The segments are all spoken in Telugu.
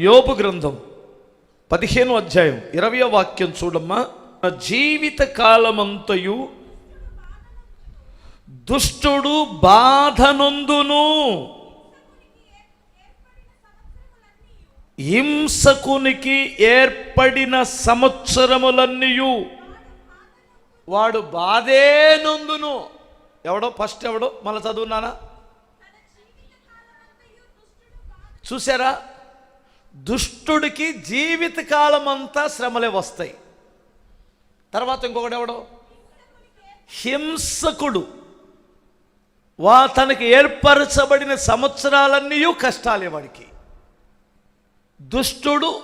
యోబు గ్రంథం పదిహేను అధ్యాయం ఇరవై వాక్యం చూడమ్మా. నా జీవిత కాలమంతయు దుష్టుడు బాధనొందును. హింసకునికి ఏర్పడిన సంవత్సరములన్నీయు వాడు బాధే నొందును. ఎవడో ఫస్ట్ ఎవడో? మళ్ళీ చదువున్నానా చూసారా దుష్టుడికి జీవితకాలం అంతా శ్రమలే వస్తాయి. తర్వాత ఇంకొకటి ఎవడో? హింసకుడు. వా తనకి ఏర్పరచబడిన సంవత్సరాలన్నీ కష్టాలే వాడికి. దుష్టుడు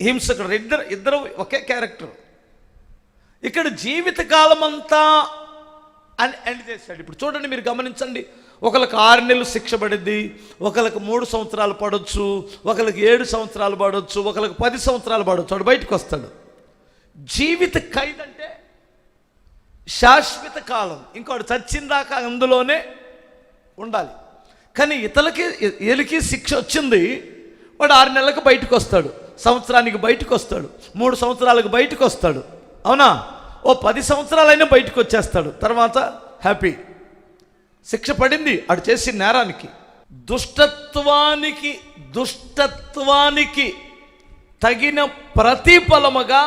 హింసకుడు ఇద్దరు ఇద్దరు ఒకే క్యారెక్టర్. ఇక్కడ జీవితకాలం అంతా అని ఎండ్ చేశాడు. ఇప్పుడు చూడండి మీరు గమనించండి. ఒకరికి ఆరు నెలలు శిక్ష పడిద్ది ఒకరికి మూడు సంవత్సరాలు పడవచ్చు ఒకరికి ఏడు సంవత్సరాలు పడవచ్చు ఒకరికి పది సంవత్సరాలు పడవచ్చు వాడు బయటకు వస్తాడు. జీవిత ఖైదంటే శాశ్వత కాలం. ఇంకోటి చచ్చిందాకా అందులోనే ఉండాలి. కానీ ఇతలకి ఎలికి శిక్ష వచ్చింది వాడు ఆరు నెలలకు బయటకు వస్తాడు. సంవత్సరానికి బయటకు వస్తాడు. మూడు సంవత్సరాలకు బయటకు వస్తాడు. అవునా? ఓ పది సంవత్సరాలైనా బయటకు వచ్చేస్తాడు. తర్వాత హ్యాపీ. శిక్ష పడింది అడు చేసిన నేరానికి. దుష్టత్వానికి దుష్టత్వానికి తగిన ప్రతిఫలముగా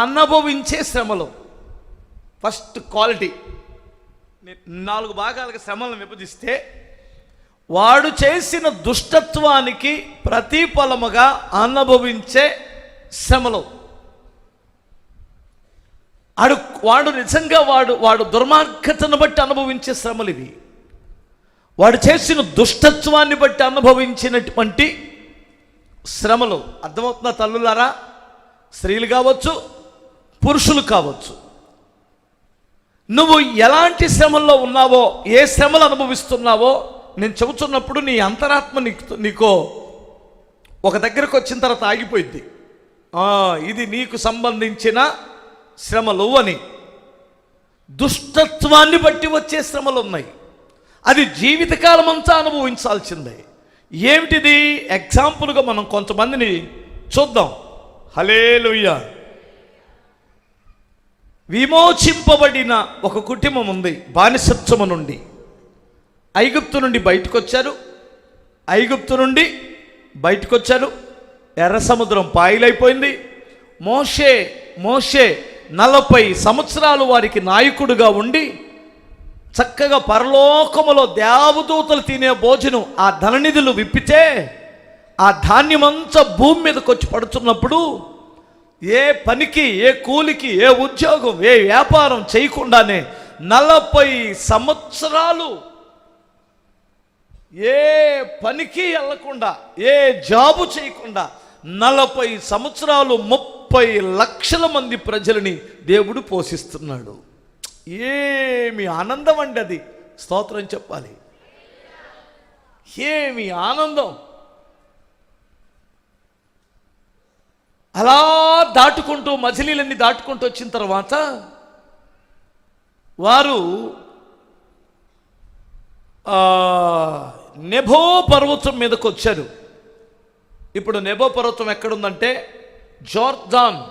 అనుభవించే శ్రమలు. First quality. నాలుగు భాగాలకు శ్రమలను విభజిస్తే వాడు చేసిన దుష్టత్వానికి ప్రతిఫలముగా అనుభవించే శ్రమలు. అడు వాడు నిజంగా వాడు వాడు దుర్మార్గతను బట్టి అనుభవించే శ్రమలు ఇవి వాడు చేసిన దుష్టత్వాన్ని బట్టి అనుభవించినటువంటి శ్రమలు అర్థమవుతున్న తల్లులారా? స్త్రీలు కావచ్చు పురుషులు కావచ్చు. నువ్వు ఎలాంటి శ్రమల్లో ఉన్నావో ఏ శ్రమలు అనుభవిస్తున్నావో నేను చెబుతున్నప్పుడు నీ అంతరాత్మ నీకు నీకో ఒక దగ్గరకు వచ్చిన తర్వాత ఆగిపోయింది ఇది నీకు సంబంధించిన శ్రమలు అని. దుష్టత్వాన్ని బట్టి వచ్చే శ్రమలు ఉన్నాయి. అది జీవితకాలం అంతా అనుభవించాల్సిందే. ఏమిటిది? ఎగ్జాంపుల్గా మనం కొంతమందిని చూద్దాం. హలేలుయ్య విమోచింపబడిన ఒక కుటుంబం ఉంది బానిసత్వము నుండి. ఐగుప్తు నుండి బయటకు వచ్చారు ఐగుప్తు నుండి బయటకు వచ్చారు ఎర్ర సముద్రం పాయలైపోయింది. మోషే మోషే నలభై సంవత్సరాలు వారికి నాయకుడుగా ఉండి చక్కగా పరలోకములో దేవదూతలు తినే భోజనం ఆ ధననిధులు విప్పితే ఆ ధాన్యమంతా భూమి మీదకి వచ్చి పడుతున్నప్పుడు ఏ పనికి ఏ కూలికి ఏ ఉద్యోగం ఏ వ్యాపారం చేయకుండానే నలభై సంవత్సరాలు ఏ పనికి వెళ్ళకుండా ఏ జాబు చేయకుండా నలభై సంవత్సరాలు ముప్పై లక్షల మంది ప్రజలని దేవుడు పోషిస్తున్నాడు. ఏమి ఆనందం అండి అది. స్తోత్రం చెప్పాలి. ఏమి ఆనందం. అలా దాటుకుంటూ మజిలీలన్నీ దాటుకుంటూ వచ్చిన తర్వాత వారు నెభో నెబో పర్వతం మీదకు వచ్చారు. ఇప్పుడు నెబో పర్వతం ఎక్కడుందంటే జోర్దాన్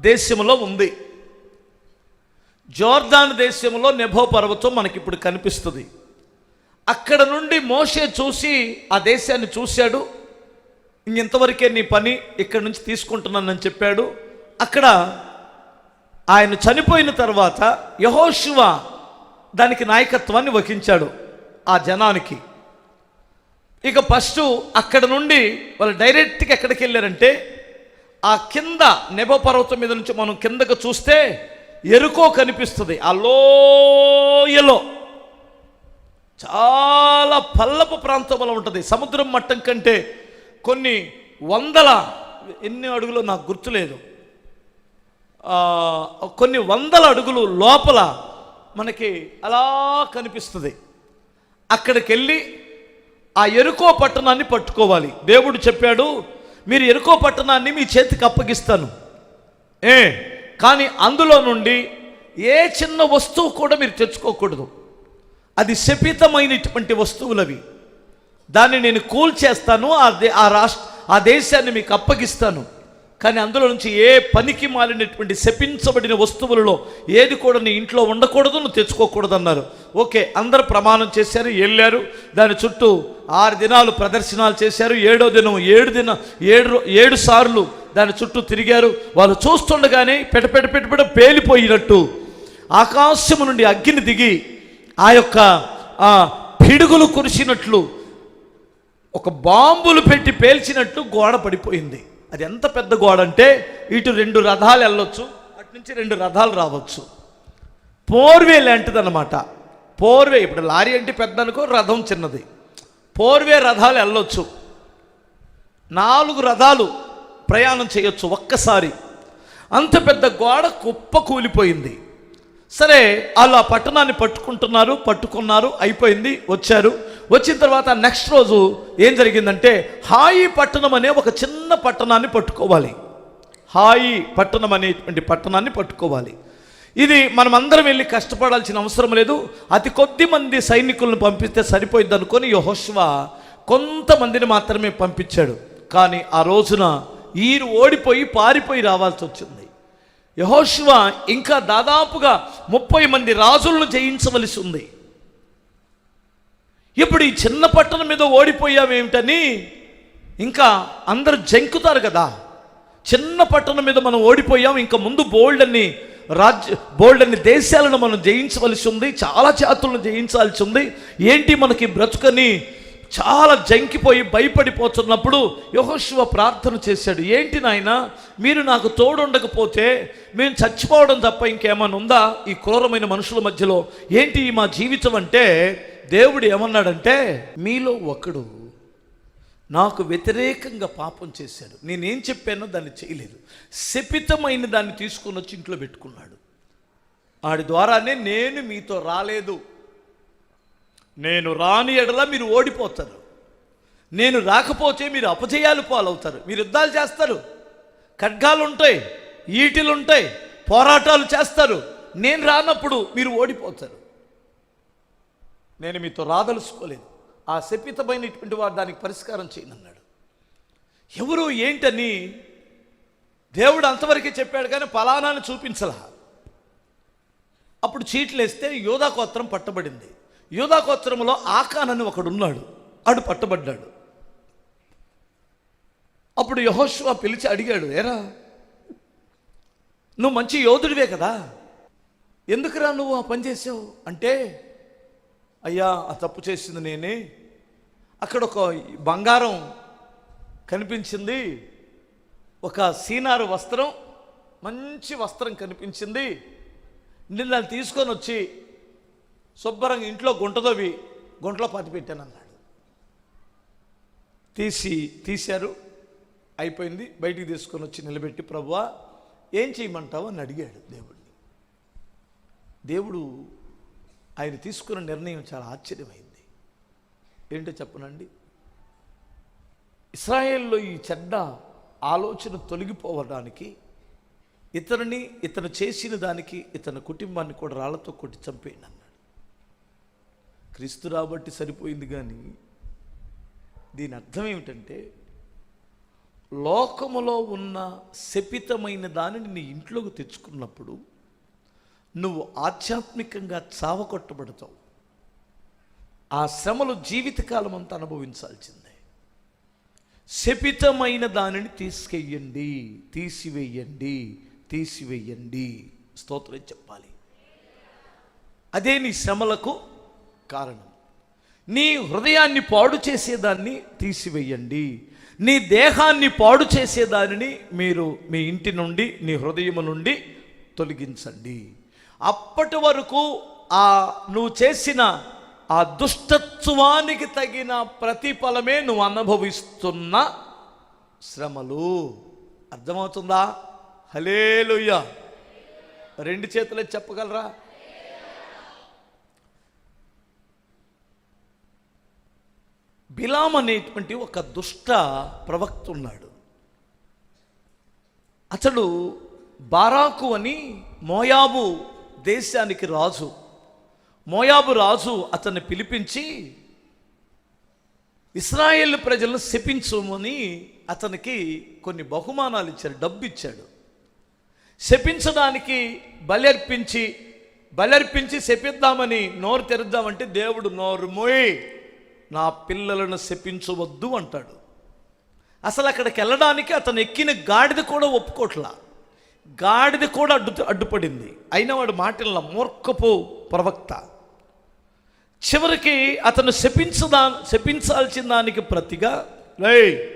దేశంలో ఉంది. జోర్దాన్ దేశంలో నెభో పర్వతం మనకి ఇప్పుడు కనిపిస్తుంది. అక్కడ నుండి మోషే చూసి ఆ దేశాన్ని చూశాడు. ఇంతవరకే నీ పని ఇక్కడ నుంచి తీసుకుంటున్నానని చెప్పాడు. అక్కడ ఆయన చనిపోయిన తర్వాత యహోశివ దానికి నాయకత్వాన్ని వహించాడు ఆ జనానికి. ఇక ఫస్ట్ అక్కడ నుండి వాళ్ళు డైరెక్ట్గా ఎక్కడికి వెళ్ళారంటే ఆ కింద నెబో పర్వతం మీద నుంచి మనం కిందకు చూస్తే ఎరుకో కనిపిస్తుంది. ఆ లోయలో చాలా పల్లపు ప్రాంతంలో ఉంటుంది. సముద్రం మట్టం కంటే కొన్ని వందల ఎన్ని అడుగులు నాకు గుర్తులేదు. కొన్ని వందల అడుగులు లోపల మనకి అలా కనిపిస్తుంది. అక్కడికి వెళ్ళి ఆ ఎరుకో పట్టణాన్ని పట్టుకోవాలి. దేవుడు చెప్పాడు మీరు ఎరుకో పట్టణాన్ని మీ చేతికి అప్పగిస్తాను. ఏ? కానీ అందులో నుండి ఏ చిన్న వస్తువు కూడా మీరు తెచ్చుకోకూడదు. అది శపితమైనటువంటి వస్తువులవి. దాన్ని నేను కూల్ చేస్తాను ఆ దే- ఆ రాష్ట్ర ఆ దేశాన్ని మీకు అప్పగిస్తాను. కానీ అందులో నుంచి ఏ పనికి మాలినటువంటి శపించబడిన వస్తువులలో ఏది కూడా నీ ఇంట్లో ఉండకూడదు నువ్వు తెచ్చుకోకూడదు అన్నారు ఓకే అందరు ప్రమాణం చేశారు వెళ్ళారు. దాని చుట్టూ ఆరు దినాలు ప్రదర్శనాలు చేశారు. ఏడో దినం ఏడు దిన ఏడు ఏడు సార్లు దాని చుట్టూ తిరిగారు. వాళ్ళు చూస్తుండగానే పెటపెట పెటపెట పేలిపోయినట్టు ఆకాశము నుండి అగ్గిని దిగి ఆ యొక్క ఆ పిడుగులు కురిసినట్లు ఒక బాంబులు పెట్టి పేల్చినట్టు గోడ పడిపోయింది. అది ఎంత పెద్ద గోడ అంటే ఇటు రెండు రథాలు వెళ్ళొచ్చు అటు నుంచి రెండు రథాలు రావచ్చు. పోర్వే లాంటిది అనమాట పోర్వే ఇప్పుడు లారీ అంటే పెద్ద అనుకో రథం చిన్నది. పోర్వే రథాలు వెళ్ళొచ్చు. నాలుగు రథాలు ప్రయాణం చేయొచ్చు ఒక్కసారి. అంత పెద్ద గోడ కుప్ప కూలిపోయింది. సరే వాళ్ళు ఆ పట్టణాన్ని పట్టుకుంటున్నారు పట్టుకున్నారు అయిపోయింది వచ్చారు. వచ్చిన తర్వాత నెక్స్ట్ రోజు ఏం జరిగిందంటే హాయి పట్టణం అనే ఒక చిన్న పట్టణాన్ని పట్టుకోవాలి. హాయి పట్టణం అనేటువంటి పట్టణాన్ని పట్టుకోవాలి. ఇది మనం అందరం వెళ్ళి కష్టపడాల్సిన అవసరం లేదు. అతి కొద్ది మంది సైనికులను పంపిస్తే సరిపోయింది అనుకొని యహోష్వా కొంతమందిని మాత్రమే పంపించాడు. కానీ ఆ రోజున ఈరు ఓడిపోయి పారిపోయి రావాల్సి వచ్చింది. యహోశివ ఇంకా దాదాపుగా ముప్పై మంది రాజులను జయించవలసి ఉంది. ఇప్పుడు ఈ చిన్న పట్టణం మీద ఓడిపోయామేమిటని ఇంకా అందరు జంకుతారు కదా. చిన్న పట్టణం మీద మనం ఓడిపోయాం ఇంకా ముందు బోల్డ్ అని రాజ్య బోల్డ్ అన్ని దేశాలను మనం జయించవలసి ఉంది చాలా జాతులను జయించాల్సి ఉంది. ఏంటి మనకి బ్రతుకని చాలా జంకిపోయి భయపడిపోతున్నప్పుడు యహోశివ ప్రార్థన చేశాడు. ఏంటి నాయన మీరు నాకు తోడుండకపోతే మేము చచ్చిపోవడం తప్ప ఇంకేమైనా ఉందా? ఈ క్రూరమైన మనుషుల మధ్యలో ఏంటి ఈ మా జీవితం అంటే? దేవుడు ఏమన్నాడంటే మీలో ఒకడు నాకు వ్యతిరేకంగా పాపం చేశాడు. నేనేం చెప్పానో దాన్ని చేయలేదు. శపితమైన దాన్ని తీసుకొని వచ్చి ఇంట్లో పెట్టుకున్నాడు. ఆడి ద్వారానే నేను మీతో రాలేదు. నేను రాని ఎడల మీరు ఓడిపోతారు. నేను రాకపోతే మీరు అపజయాలు పాలవుతారు. మీరు యుద్ధాలు చేస్తారు. ఖడ్గాలు ఉంటాయి ఈటిలు ఉంటాయి పోరాటాలు చేస్తారు. నేను రానప్పుడు మీరు ఓడిపోతారు. నేను మీతో రాదలుచుకోలేదు. ఆ శపితమైనటువంటి వారు దానికి పరిష్కారం చేయనన్నాడు. ఎవరు ఏంటని దేవుడు అంతవరకే చెప్పాడు కానీ ఫలానాన్ని చూపించలా. అప్పుడు చీట్లు వేస్తే యోధా కోత్రం పట్టబడింది. యోధా గోత్రంలో ఆకాన్ అని ఆడు పట్టబడ్డాడు. అప్పుడు యహోశివ పిలిచి అడిగాడు ఏరా నువ్వు మంచి యోధుడివే కదా? ఎందుకురా నువ్వు ఆ పని చేసావు అంటే అయ్యా ఆ తప్పు చేసింది నేనే. అక్కడ ఒక బంగారం కనిపించింది. ఒక సీనారు వస్త్రం మంచి వస్త్రం కనిపించింది. నిన్న తీసుకొని వచ్చి శుభ్రంగా ఇంట్లో గుంటదోవి గుంటలో పాతి పెట్టాను అన్నాడు తీసి తీశారు అయిపోయింది బయటికి తీసుకొని వచ్చి నిలబెట్టి ప్రభువా ఏం చేయమంటావు? అని అడిగాడు దేవుడిని దేవుడు ఆయన తీసుకున్న నిర్ణయం చాలా ఆశ్చర్యమైంది. ఏంటో చెప్పనండి? ఇస్రాయేల్లో ఈ చెడ్డ ఆలోచన తొలగిపోవడానికి ఇతరుని ఇతను చేసిన దానికి ఇతని కుటుంబాన్ని కూడా రాళ్ళతో కొట్టి చంపేయండి అన్నాడు క్రీస్తు రాబట్టి సరిపోయింది కానీ దీని అర్థం ఏమిటంటే లోకములో ఉన్న శపితమైన దానిని నీ ఇంట్లోకి తెచ్చుకున్నప్పుడు నువ్వు ఆధ్యాత్మికంగా చావకొట్టబడతావు. ఆ శ్రమలు జీవితకాలం అంతా అనుభవించాల్సిందే. శపితమైన దానిని తీసుకెయ్యండి తీసివేయండి తీసివేయండి. స్తోత్రం చెప్పాలి. అదే నీ శ్రమలకు కారణం. నీ హృదయాన్ని పాడు చేసేదాన్ని తీసివేయండి. నీ దేహాన్ని పాడు చేసేదానిని మీరు మీ ఇంటి నుండి నీ హృదయం నుండి తొలగించండి. అప్పటి వరకు ఆ నువ్వు చేసిన ఆ దుష్టత్వానికి తగిన ప్రతిఫలమే నువ్వు అనుభవిస్తున్న శ్రమలు. అర్థమవుతుందా? హలేలుయ్య రెండు చేతులే చెప్పగలరా? బిలాం అనేటువంటి ఒక దుష్ట ప్రవక్త ఉన్నాడు. అతడు బారాకు అని మోయాబు దేశానికి రాజు. మోయాబు రాజు అతన్ని పిలిపించి ఇస్రాయేల్ ప్రజలను శపించమని అతనికి కొన్ని బహుమానాలు ఇచ్చారు డబ్బు ఇచ్చాడు శపించడానికి బలర్పించి బలర్పించి శపిద్దామని నోరు తెరుద్దామంటే దేవుడు నోరు మోయి. నా పిల్లలను శపించవద్దు అంటాడు. అసలు అక్కడికి వెళ్ళడానికి అతను ఎక్కిన గాడిద కూడా ఒప్పుకోట్లా. గాడిద కూడా అడ్డు అడ్డుపడింది. అయినా వాడు మాటల మూర్ఖపు ప్రవక్త. చివరికి అతను శపించదా శపించాల్సిన దానికి ప్రతిగా లే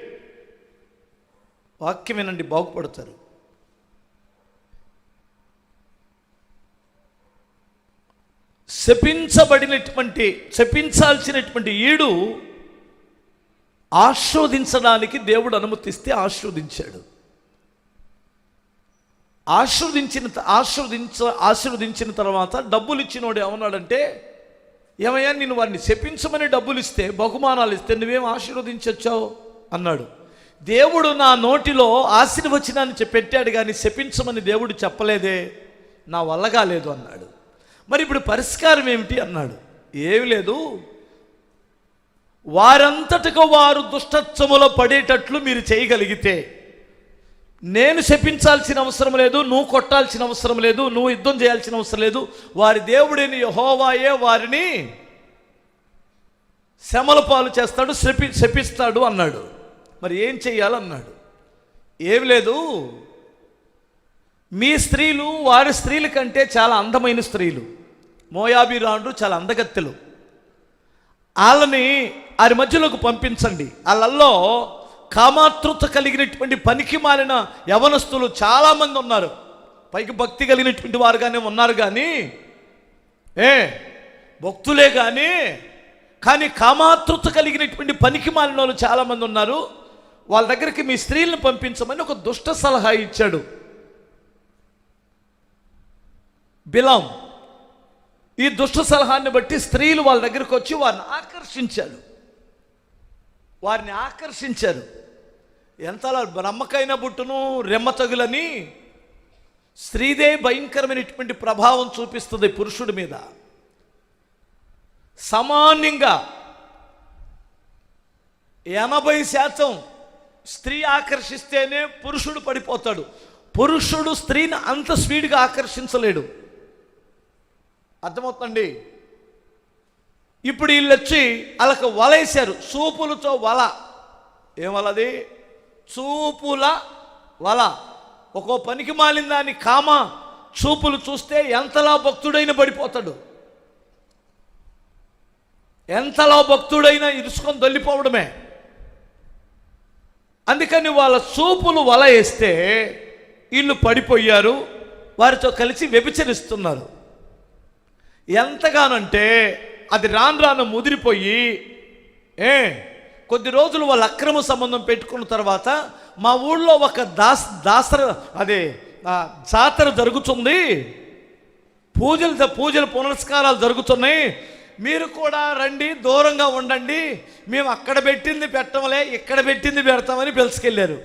వాక్యం వినండి బాగుపడతారు. శపించబడినటువంటి శపించాల్సినటువంటి ఈడు ఆస్వాదించడానికి దేవుడు అనుమతిస్తే ఆస్వాదించాడు ఆశీర్వదించిన ఆశీర్వదించ ఆశీర్వదించిన తర్వాత డబ్బులు ఇచ్చినోడు ఏమన్నాడంటే ఏమయ్యా నేను వారిని శపించమని డబ్బులు ఇస్తే బహుమానాలు ఇస్తే నువ్వేం ఆశీర్వదించొచ్చావు? అన్నాడు. దేవుడు నా నోటిలో ఆశీర్వచనాన్ని పెట్టాడు కానీ శపించమని దేవుడు చెప్పలేదే నా వల్ల కాలేదు అన్నాడు. మరి ఇప్పుడు పరిష్కారం ఏమిటి అన్నాడు. ఏమి లేదు. వారంతటకు వారు దుష్టత్వములో పడేటట్లు మీరు చేయగలిగితే నేను శపించాల్సిన అవసరం లేదు నువ్వు కొట్టాల్సిన అవసరం లేదు నువ్వు యుద్ధం చేయాల్సిన అవసరం లేదు వారి దేవుడిని యహోవాయే వారిని శమల పాలు చేస్తాడు శపి శపిస్తాడు అన్నాడు. మరి ఏం చెయ్యాలన్నాడు. ఏం లేదు. మీ స్త్రీలు వారి స్త్రీల కంటే చాలా అందమైన స్త్రీలు. మోయాబిరాండ్రు చాలా అందగత్తెలు. వాళ్ళని వారి మధ్యలోకి పంపించండి. వాళ్ళల్లో కామాతృత కలిగినటువంటి పనికి మారిన యవనస్తులు చాలామంది ఉన్నారు. పైకి భక్తి కలిగినటువంటి వారుగానే ఉన్నారు కానీ ఏ భక్తులే కానీ కానీ కామాతృత కలిగినటువంటి పనికి మారిన వాళ్ళు చాలామంది ఉన్నారు. వాళ్ళ దగ్గరికి మీ స్త్రీలను పంపించమని ఒక దుష్ట సలహా ఇచ్చాడు. బిలాం. ఈ దుష్ట సలహాన్ని బట్టి స్త్రీలు వాళ్ళ దగ్గరికి వచ్చి వారిని ఆకర్షించారు. వారిని ఆకర్షించారు. ఎంతలా బ్రహ్మకైన బుట్టును రెమ్మ తగులని స్త్రీదే భయంకరమైనటువంటి ప్రభావం చూపిస్తుంది పురుషుడి మీద. సామాన్యంగా ఎనభై శాతం స్త్రీ ఆకర్షిస్తేనే పురుషుడు పడిపోతాడు. పురుషుడు స్త్రీని అంత స్పీడ్గా ఆకర్షించలేడు. అర్థమవుతుంది ఇప్పుడు వీళ్ళు వచ్చి వాళ్ళకి వేశారు. చూపులతో వల. ఏం వలది చూపుల వల. ఒక్కో పనికి మాలిన దాని కామ చూపులు చూస్తే ఎంతలా భక్తుడైనా పడిపోతాడు. ఎంతలా భక్తుడైనా ఇరుసుకొని దొల్లిపోవడమే. అందుకని వాళ్ళ చూపులు వల వేస్తే వీళ్ళు పడిపోయారు. వారితో కలిసి వ్యభిచరిస్తున్నారు. ఎంతగానంటే అది రాను రాను ముదిరిపోయి ఏ కొద్ది రోజులు వాళ్ళు అక్రమ సంబంధం పెట్టుకున్న తర్వాత మా ఊళ్ళో ఒక దాస్ దాసర అదే జాతర జరుగుతుంది. పూజలు పూజలు పునస్కారాలు జరుగుతున్నాయి. మీరు కూడా రండి దూరంగా ఉండండి. మేము అక్కడ పెట్టింది పెట్టమలే ఇక్కడ పెట్టింది పెడతామని పిలుచుకెళ్ళారు.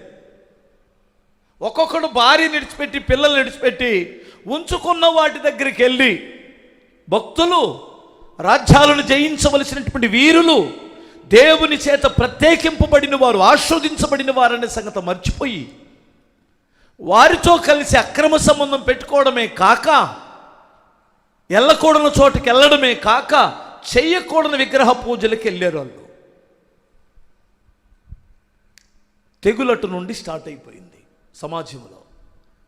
ఒక్కొక్కడు భార్య నిడిచిపెట్టి పిల్లలు నిడిచిపెట్టి ఉంచుకున్న వాటి దగ్గరికి వెళ్ళి భక్తులు రాజ్యాలను జయించవలసినటువంటి వీరులు దేవుని చేత ప్రత్యేకింపబడిన వారు ఆస్వాదించబడిన వారనే సంగతి మర్చిపోయి వారితో కలిసి అక్రమ సంబంధం పెట్టుకోవడమే కాక వెళ్ళకూడని చోటుకి వెళ్ళడమే కాక చెయ్యకూడని విగ్రహ పూజలకు వెళ్ళారు వాళ్ళు. తెగులటు నుండి స్టార్ట్ అయిపోయింది సమాజంలో.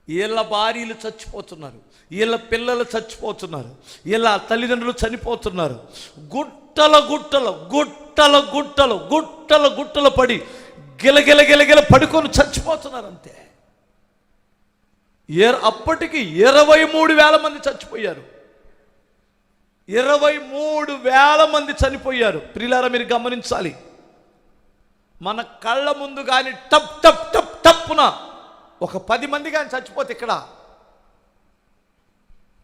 వీళ్ళ భార్యలు చచ్చిపోతున్నారు వీళ్ళ పిల్లలు చచ్చిపోతున్నారు వీళ్ళ తల్లిదండ్రులు చనిపోతున్నారు. గుట్టల గుట్టలు గుట్టల గుట్టలు గుట్టల గుట్టలు పడి గిలగిల గిలగిల పడుకొని చచ్చిపోతున్నారు అంతే. ఇర- అప్పటికి ఇరవై మూడు వేల మంది చచ్చిపోయారు. ఇరవై మూడు వేల మంది చనిపోయారు. ప్రిలారా మీరు గమనించాలి. మన కళ్ళ ముందు కానీ టప్ టప్ టప్ టప్పున ఒక పది మంది కానీ చచ్చిపోతే ఇక్కడ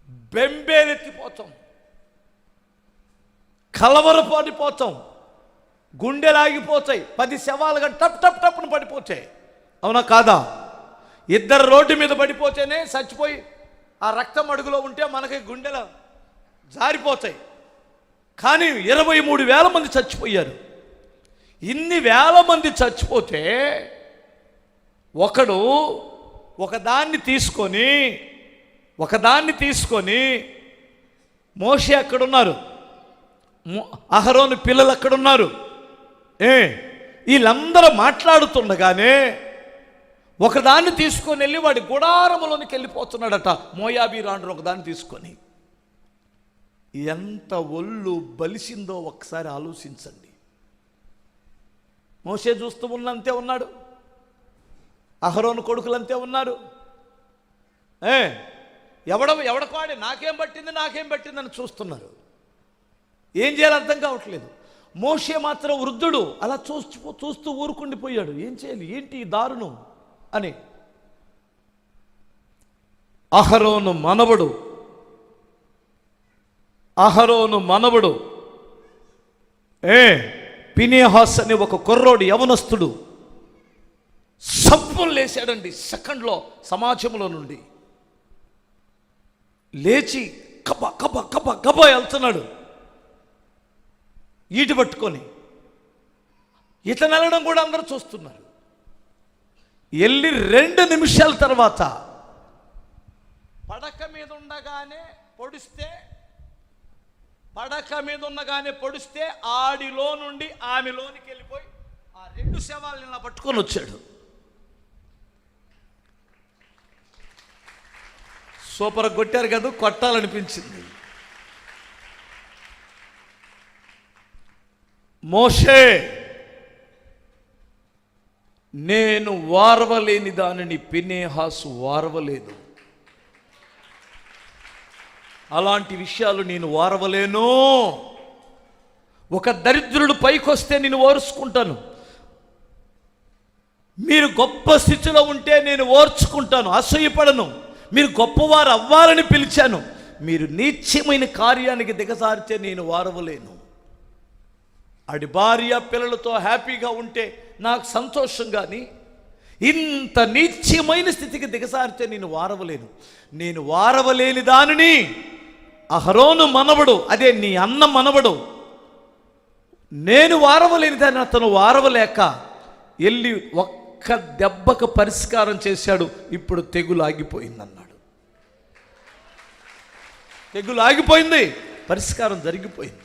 బెంబేలెత్తిపోతాం. కలవరపడిపోతాం. గుండెలాగిపోతాయి పది శవాలుగా టప్ టప్ టప్ను పడిపోతాయి. అవునా కాదా? ఇద్దరు రోడ్డు మీద పడిపోతేనే చచ్చిపోయి ఆ రక్తం అడుగులో ఉంటే మనకి గుండెలు జారిపోతాయి. కానీ ఇరవై మూడు వేల మంది చచ్చిపోయారు. ఇన్ని వేల మంది చచ్చిపోతే ఒకడు ఒకదాన్ని తీసుకొని ఒకదాన్ని తీసుకొని మోషే అక్కడున్నారు అహరోని పిల్లలు అక్కడున్నారు ఏ వీళ్ళందరూ మాట్లాడుతుండగానే ఒకదాన్ని తీసుకొని వెళ్ళి వాడి గుడారములోనికి వెళ్ళిపోతున్నాడట. మోయాబీ రాండ్రు ఒకదాన్ని తీసుకొని. ఎంత ఒళ్ళు బలిసిందో ఒకసారి ఆలోచించండి. మోసే చూస్తూ ఉన్నంతే ఉన్నాడు. అహరోను కొడుకులంతే ఉన్నారు. ఏ ఎవడ ఎవడకాడే నాకేం పట్టింది నాకేం పట్టిందని చూస్తున్నారు. ఏం చేయాలో అర్థం కావట్లేదు. మోషే మాత్రం వృద్ధుడు అలా చూస్తూ చూస్తూ ఊరుకుండిపోయాడు. ఏం చేయాలి? ఏంటి ఈ దారుణం? అని. అహరోను మనవడు. అహరోను మనవడు. ఏ పినేహాస్ అని ఒక కుర్రోడు యవనస్తుడు. సబ్బులు లేచాడండి సెకండ్లో సమాజంలో నుండి. లేచి కబ కబ కబ కబ వెళ్తున్నాడు. ఈటి పట్టుకొని. ఇతను వెళ్ళడం కూడా అందరూ చూస్తున్నారు. వెళ్ళి రెండు నిమిషాల తర్వాత పడక మీద ఉండగానే పొడిస్తే పడక మీద ఉండగానే పొడిస్తే ఆడిలో నుండి ఆమెలోనికి వెళ్ళిపోయి ఆ రెండు శవాలను పట్టుకొని వచ్చాడు. సూపర్ కొట్టారు కదా కొట్టాలనిపించింది. మోషే నేను వారవలేని దానిని పినేహాసు వారవలేదు. అలాంటి విషయాలు నేను వారవలేను. ఒక దరిద్రుడు పైకొస్తే నేను ఓర్చుకుంటాను. మీరు గొప్ప స్థితిలో ఉంటే నేను ఓర్చుకుంటాను. అసూయపడను. మీరు గొప్పవారు అవ్వాలని పిలిచాను. మీరు నీచ్యమైన కార్యానికి దిగసారితే నేను వారవలేను. ఆడి భార్య పిల్లలతో హ్యాపీగా ఉంటే నాకు సంతోషం కానీ ఇంత నీచ్యమైన స్థితికి దిగజారితే నేను వారవలేను. నేను వారవలేని దానిని అహరోను మనవడు అదే నీ అన్న మనవడు నేను వారవలేని దాన్ని అతను వారవలేక వెళ్ళి ఒక్క దెబ్బకు పరిష్కారం చేశాడు. ఇప్పుడు తెగులు ఆగిపోయిందన్నాడు తెగులు ఆగిపోయింది. పరిష్కారం జరిగిపోయింది.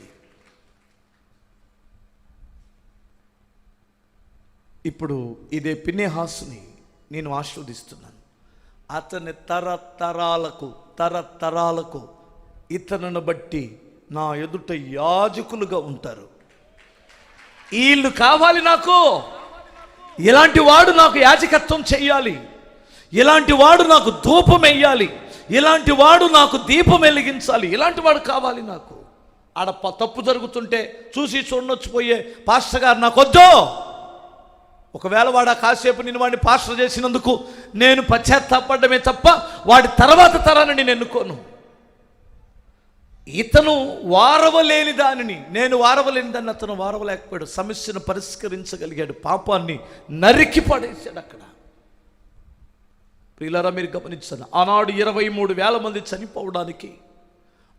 ఇప్పుడు ఇదే పిన్నేహాసుని నేను ఆశీర్వదిస్తున్నాను. అతని తరతరాలకు తరతరాలకు ఇతనును బట్టి నా ఎదుట యాజకులుగా ఉంటారు. వీళ్ళు కావాలి నాకు. ఇలాంటి వాడు నాకు యాజకత్వం చెయ్యాలి ఇలాంటి వాడు నాకు ధూపం వెయ్యాలి ఇలాంటి వాడు నాకు దీపం వెలిగించాలి ఇలాంటి వాడు కావాలి నాకు. ఆడ ప- తప్పు జరుగుతుంటే చూసి చూడనొచ్చిపోయే పాస్టర్ గారు నాకు వద్దు. ఒకవేళ వాడు ఆ కాసేపు నేను వాడిని పాస్టర్ చేసినందుకు నేను పశ్చాత్తాపడ్డమే తప్ప వాడి తర్వాత తరాన్ని నేను ఎన్నుకోను. ఇతను వారవలేని దానిని నేను వారవలేని దాన్ని అతను వారవలేకపోయాడు. సమస్యను పరిష్కరించగలిగాడు. పాపాన్ని నరికి పడేశాడు అక్కడ. ప్రియులారా మీరు గమనించాను ఆనాడు ఇరవై మూడు వేల మంది చనిపోవడానికి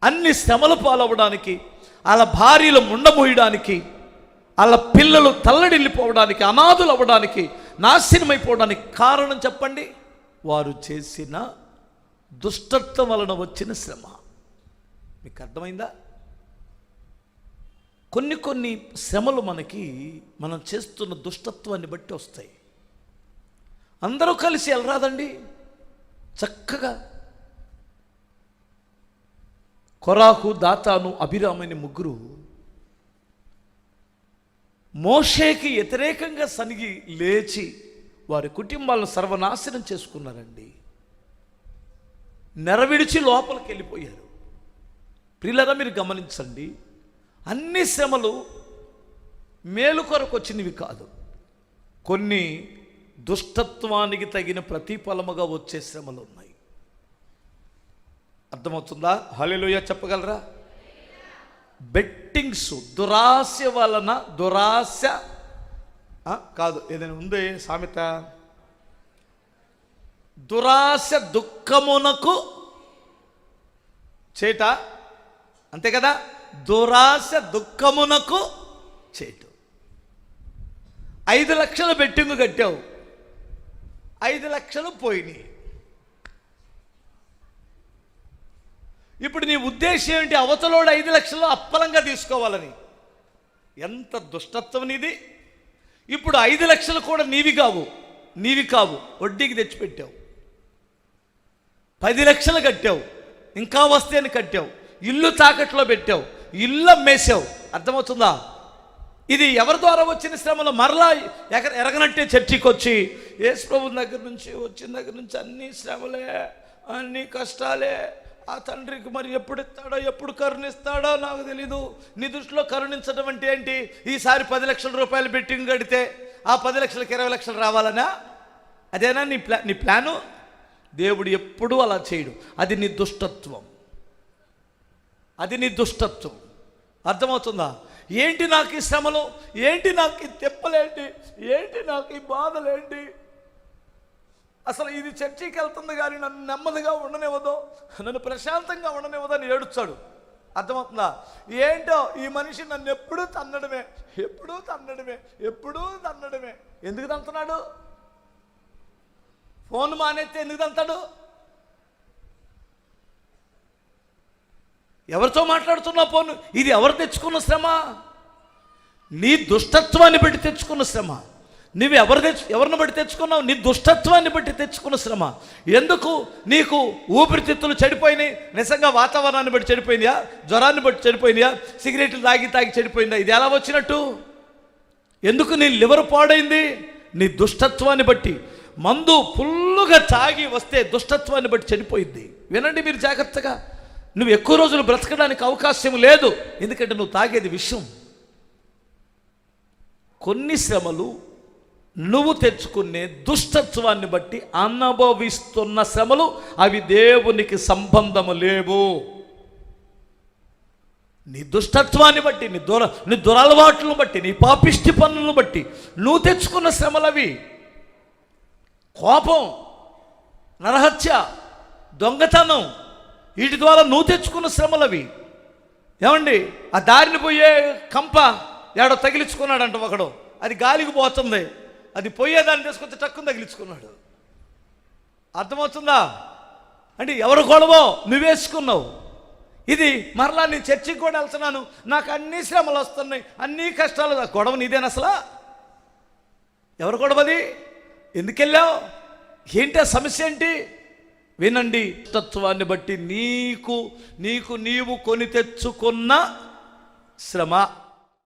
అన్ని శ్రమల పాలవడానికి వాళ్ళ భార్యలు ముండమోయడానికి వాళ్ళ పిల్లలు తల్లడిల్లిపోవడానికి అనాథులు అవ్వడానికి నాశనమైపోవడానికి కారణం చెప్పండి. వారు చేసిన దుష్టత్వం వలన వచ్చిన శ్రమ. మీకు అర్థమైందా? కొన్ని కొన్ని శ్రమలు మనకి మనం చేస్తున్న దుష్టత్వాన్ని బట్టి వస్తాయి. అందరూ కలిసి వెళ్ళరాదండి చక్కగా. కొరాకు దాతాను అభిరామని ముగ్గురు మోషేకి వ్యతిరేకంగా సనిగి లేచి వారి కుటుంబాలను సర్వనాశనం చేసుకున్నారండి. నెరవిడిచి లోపలికి వెళ్ళిపోయారు ప్రియులరా మీరు గమనించండి. అన్ని శ్రమలు మేలు కొరకు వచ్చినవి కాదు. కొన్ని దుష్టత్వానికి తగిన ప్రతిఫలముగా వచ్చే శ్రమలు ఉన్నాయి. అర్థమవుతుందా? హల్లెలూయా చెప్పగలరా? బెట్టింగ్స్ దురాశ వలన దురాశ కాదు ఏదైనా ఉందే సామెత? దురాశ దుఃఖమునకు చేట అంతే కదా? దురాశ దుఃఖమునకు చేటు. ఐదు లక్షలు బెట్టింగ్ కట్టావు. ఐదు లక్షలు పోయినాయి. ఇప్పుడు నీ ఉద్దేశం ఏంటి? అవతలోడు ఐదు లక్షలు అప్పలంగా తీసుకోవాలని. ఎంత దుష్టత్వం నీది? ఇప్పుడు ఐదు లక్షలు కూడా నీవి కావు. నీవి కావు. వడ్డీకి తెచ్చిపెట్టావు. పది లక్షలు కట్టావు. ఇంకా వస్తే అని కట్టావు. ఇల్లు తాకట్లో పెట్టావు. ఇల్లు అమ్మేశావు. అర్థమవుతుందా? ఇది ఎవరి ద్వారా వచ్చిన శ్రమలో మరలా ఎగ ఎరగనట్టే చర్చికి వచ్చి యేసు ప్రభు దగ్గర నుంచి వచ్చిన దగ్గర నుంచి అన్ని శ్రమలే అన్ని కష్టాలే. ఆ తండ్రికి మరి ఎప్పుడు ఇస్తాడో ఎప్పుడు కరుణిస్తాడో నాకు తెలీదు. నీ దృష్టిలో కరుణించడం అంటే ఏంటి? ఈసారి పది లక్షల రూపాయలు బెట్టింగ్ కడితే ఆ పది లక్షలకి ఇరవై లక్షలు రావాలనా? అదేనా నీ ప్లా నీ ప్లాను? దేవుడు ఎప్పుడూ అలా చేయడు. అది నీ దుష్టత్వం. అది నీ దుష్టత్వం. అర్థమవుతుందా? ఏంటి నాకు ఈ శ్రమలు? ఏంటి నాకు ఈ తెప్పలేంటి? ఏంటి నాకు ఈ బాధలేంటి? అసలు ఇది చర్చికి వెళ్తుంది కానీ నన్ను నెమ్మదిగా ఉండనివ్వదు నన్ను ప్రశాంతంగా ఉండనివ్వదు అని ఏడుస్తాడు. అర్థమవుతుందా? ఏంటో ఈ మనిషి నన్ను ఎప్పుడూ తన్నడమే ఎప్పుడూ తన్నడమే ఎప్పుడూ తన్నడమే. ఎందుకు తంతున్నాడు? ఫోన్ మానేస్తే ఎందుకు తంతాడు? ఎవరితో మాట్లాడుతున్నావు ఫోన్? ఇది ఎవరు తెచ్చుకున్న శ్రమ? నీ దుష్టత్వాన్ని బట్టి తెచ్చుకున్న శ్రమ. నువ్వు ఎవరు తెచ్చు ఎవరిని బట్టి తెచ్చుకున్నావు? నీ దుష్టత్వాన్ని బట్టి తెచ్చుకున్న శ్రమ. ఎందుకు? నీకు ఊపిరితిత్తులు చెడిపోయినాయి. నిజంగా వాతావరణాన్ని బట్టి చెడిపోయిందా జ్వరాన్ని బట్టి చెడిపోయిందా సిగరెట్లు తాగి తాగి చెడిపోయిందా? ఇది ఎలా వచ్చినట్టు? ఎందుకు నీ లివర్ పాడైంది? నీ దుష్టత్వాన్ని బట్టి. మందు ఫుల్లుగా తాగి వస్తే దుష్టత్వాన్ని బట్టి చనిపోయింది వినండి మీరు జాగ్రత్తగా. నువ్వు ఎక్కువ రోజులు బ్రతకడానికి అవకాశం లేదు. ఎందుకంటే నువ్వు తాగేది విషయం కొన్ని శ్రమలు నువ్వు తెచ్చుకునే దుష్టత్వాన్ని బట్టి అనుభవిస్తున్న శ్రమలు అవి దేవునికి సంబంధము లేవు. నీ దుష్టత్వాన్ని బట్టి నీ దుర నీ దురలవాట్లను బట్టి నీ పాపిష్టి పనులను బట్టి నువ్వు తెచ్చుకున్న శ్రమలవి. కోపం నరహత్య దొంగతనం వీటి ద్వారా నువ్వు తెచ్చుకున్న శ్రమలవి. ఏమండి? ఆ దారిని పోయే కంప ఏడో తగిలించుకున్నాడంట ఒకడు. అది గాలికి పోతుంది. అది పోయేదాన్ని తీసుకొచ్చి టక్కుని తగిలించుకున్నాడు. అర్థమవుతుందా? అంటే ఎవరు గొడవో నువ్వేసుకున్నావు ఇది మరలా నేను చర్చికి కూడా వెళ్తున్నాను. నాకు అన్ని శ్రమలు వస్తున్నాయి అన్ని కష్టాలు గొడవ నీదేనా అసలు? ఎవరు గొడవది ఎందుకు వెళ్ళావు? ఏంటి ఆ సమస్య ఏంటి? వినండి తత్వాన్ని బట్టి నీకు నీకు నీవు కొని తెచ్చుకున్న శ్రమ.